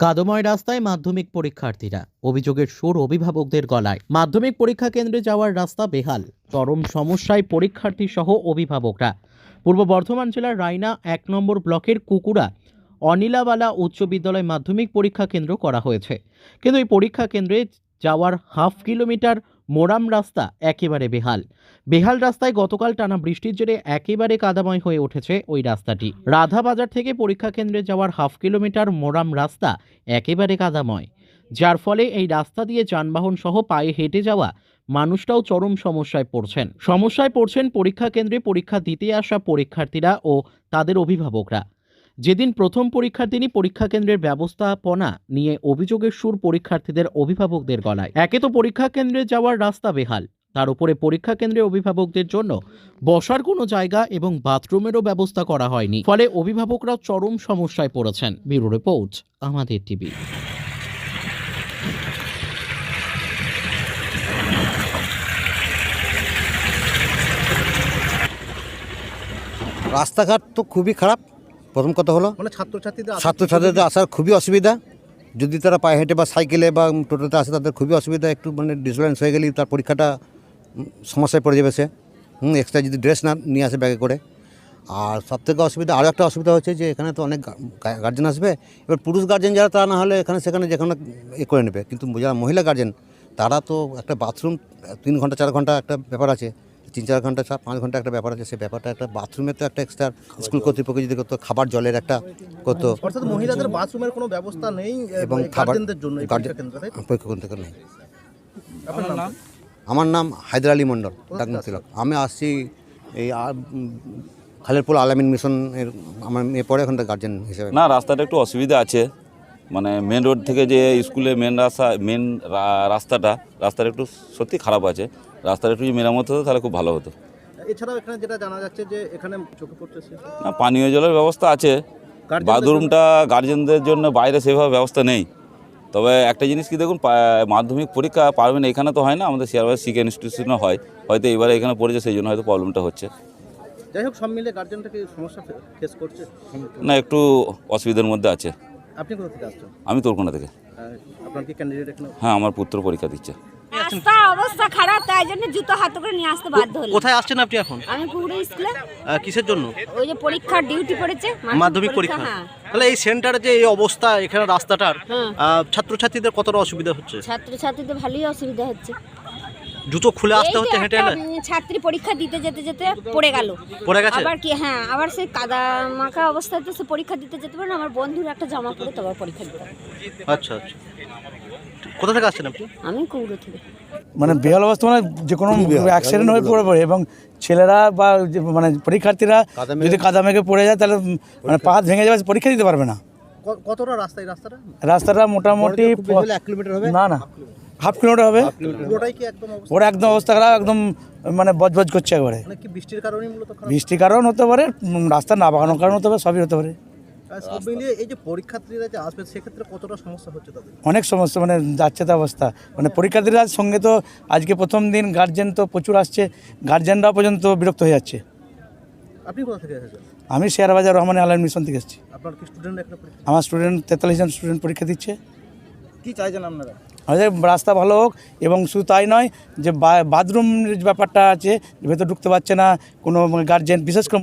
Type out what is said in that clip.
কাদময় রাস্তায় মাধ্যমিক পরীক্ষার্থীরা। অভিযোগের সুর অভিভাবকদের গলায়। মাধ্যমিক পরীক্ষা কেন্দ্রে যাওয়ার রাস্তা বেহাল। চরম সমস্যায় পরীক্ষার্থী সহ অভিভাবকরা। পূর্ব বর্ধমান জেলার রায়না এক নম্বর ব্লকের কুকুরা, অনিলাবালা উচ্চ বিদ্যালয় মাধ্যমিক পরীক্ষা কেন্দ্র করা হয়েছে। কিন্তু এই পরীক্ষা কেন্দ্রে যাওয়ার হাফ কিলোমিটার মোরাম রাস্তা একেবারে বেহাল। বেহাল রাস্তায় গতকাল টানা বৃষ্টির জেরে একেবারে কাদাময় হয়ে উঠেছে ওই রাস্তাটি। রাধাবাজার থেকে পরীক্ষা কেন্দ্রে যাওয়ার হাফ কিলোমিটার মোরাম রাস্তা একেবারে কাদাময়। যার ফলে এই রাস্তা দিয়ে যানবাহন সহ পায়ে হেঁটে যাওয়া মানুষটাও চরম সমস্যায় পড়ছেন। সমস্যায় পড়ছেন পরীক্ষা কেন্দ্রে পরীক্ষা দিতে আসা পরীক্ষার্থীরা ও তাদের অভিভাবকরা। যেদিন প্রথম পরীক্ষার দিনই পরীক্ষা কেন্দ্রের ব্যবস্থাপনা নিয়ে অভিযোগের সুর পরীক্ষার্থীদের অভিভাবকদের গলায়। একে তো পরীক্ষা কেন্দ্রে যাওয়ার রাস্তা বেহাল। তার উপরে পরীক্ষা কেন্দ্রে অভিভাবকদের জন্য বসার কোনো জায়গা এবং বাথরুমেরও ব্যবস্থা করা হয়নি। ফলে অভিভাবকরা চরম সমস্যায় পড়েছেন। ব্যুরো রিপোর্ট, আমাদের টিভি। রাস্তাঘাট তো খুবই খারাপ। প্রথম কথা হলো মানে ছাত্রছাত্রীদের আসার ছাত্রছাত্রীদের আসার খুবই অসুবিধা। যদি তারা পায়ে হেঁটে বা সাইকেলে বা টোটোতে আসে তাদের খুবই অসুবিধা। একটু মানে ডিসব্যালেন্স হয়ে গেলেই তার পরীক্ষাটা সমস্যায় পড়ে যাবে সে। হুম এক্সট্রা যদি ড্রেস না নিয়ে আসে ব্যাগে করে। আর সব থেকে অসুবিধা আরও একটা অসুবিধা হচ্ছে যে এখানে তো অনেক গার্জেন আসবে। এবার পুরুষ গার্জেন যারা তারা না হলে এখানে সেখানে যেখানে এ করে নেবে। কিন্তু যারা মহিলা গার্জেন তারা তো একটা বাথরুম তিন ঘণ্টা চার ঘণ্টা একটা ব্যাপার আছে। তিন চার ঘণ্টা চার পাঁচ ঘণ্টা একটা ব্যাপার আছে সেই ব্যাপারটা একটা বাথরুমে তো একটা এক্সট্রা স্কুল কর্তৃপক্ষ যদি করতো খাবার জলের একটা করতো। অর্থাৎ মহিলাদের বাথরুমের কোনো ব্যবস্থা নেই এবং গার্জেনদের জন্য পরীক্ষা কেন্দ্রে নেই? আমার নাম? হায়দার আলী মণ্ডল ডাকনা তিলক। আমি আসছি এই খালেরপুর আলামিন মিশনের আমার মেয়ে পড়ে ওখানটা গার্জেন হিসেবে। না রাস্তাটা একটু অসুবিধা আছে। মানে মেন রোড থেকে যে স্কুলে মেন রাস্তা মেন রাস্তাটা রাস্তাটা একটু সত্যি খারাপ আছে। রাস্তাটা একটু যদি মেরামত হতো তাহলে খুব ভালো হতো। এছাড়াও এখানে যেটা জানা যাচ্ছে যে এখানে চোখে পড়তেছে। না পানীয় জলের ব্যবস্থা আছে। বাথরুমটা গার্জেনদের জন্য বাইরে সেভাবে ব্যবস্থা নেই। তবে একটা জিনিস কি দেখুন মাধ্যমিক পরীক্ষা পারবেন এখানে তো হয় না আমাদের শেয়ারবাজার শিক্ষা ইনস্টিটিউশনে হয়। হয়তো এবারে এখানে পড়েছে সেই জন্য হয়তো প্রবলেমটা হচ্ছে। যাই হোক সব মিলে গার্জেনটা কি সমস্যা ফেস করছে? না একটু অসুবিধার মধ্যে আছে। আপনি কোথা থেকে আসছেন? আমি তোরকোনা থেকে। আপনার কি ক্যান্ডিডেট এখানে? হ্যাঁ আমার পুত্র পরীক্ষা দিচ্ছে। রাস্তা অবস্থা খারাপ তাই জন্য জুতো হাতে করে নিয়ে আসতে বাধ্য হলাম। কোথায় আসছেন আপনি এখন? আমি পুকুরে স্কুলে। আহ, কিসের জন্য? ওই যে পরীক্ষার ডিউটি পড়েছে মাধ্যমিক পরীক্ষা। হ্যাঁ। তাহলে এই সেন্টারে যে এই অবস্থা এখানে রাস্তাটার হ্যাঁ। আহ, ছাত্রছাত্রীদের কতটা অসুবিধা হচ্ছে? ছাত্রছাত্রীদের ভালোই অসুবিধা হচ্ছে। জুতো খুলে আসতে হচ্ছে হেঁটে এলে? ছাত্রী পরীক্ষা দিতে যেতে যেতে পড়ে গেল। পড়ে গেছে? আবার কি হ্যাঁ আবার সে কাদা মাখা অবস্থায় তো সে পরীক্ষা দিতে যেতে পারে না আমার বন্ধুর একটা জামা পরে তো আবার পরীক্ষা দিতে আচ্ছা আচ্ছা। কোথা থেকে আসছেন আপনি? আমি কুকুরে থেকে। মানে বেহাল অবস্থা মানে যে কোনো অ্যাক্সিডেন্ট হয়ে পড়ে পড়ে এবং ছেলেরা বা মানে পরীক্ষার্থীরা যদি কাদা মেঘে পড়ে যায় তাহলে মানে পা ভেঙে যাবে পরীক্ষা দিতে পারবে না। কতটা রাস্তা এই রাস্তাটা? রাস্তাটা মোটামুটি না না। হাফ কিলোমিটার হবে? পুরোটাই কি একদম অবস্থা? ওরা একদম অবস্থা খারাপ একদম মানে বজবজ করছে একবারে। মানে বৃষ্টির কারণ হতে পারে রাস্তা না বাগানোর কারণ হতে পারে সবই হতে পারে। আর সব মিলিয়ে এই যে পরীক্ষার্থীরা যে আসবে সেক্ষেত্রে কতটা সমস্যা হচ্ছে তাদের? অনেক সমস্যা মানে যাচ্ছে তো অবস্থা। মানে পরীক্ষার্থীরা সঙ্গে তো আজকে প্রথম দিন গার্জেন তো প্রচুর আসছে গার্জেনরাও পর্যন্ত বিরক্ত হয়ে যাচ্ছে। আপনি কোথা থেকে এসেছেন? আমি শেয়ার বাজার রহমান আলম মিশন থেকে এসেছি। আপনার কি স্টুডেন্ট আমার স্টুডেন্ট তেতাল্লিশ জন স্টুডেন্ট পরীক্ষা দিচ্ছে। কি চাইছেন আপনারা? আমাদের রাস্তা ভালো হোক এবং শুধু তাই নয় যে বাথরুম ব্যাপারটা আছে, ভেতর ঢুকতে পারছে না, কোনো গার্জেন বিশেষ করে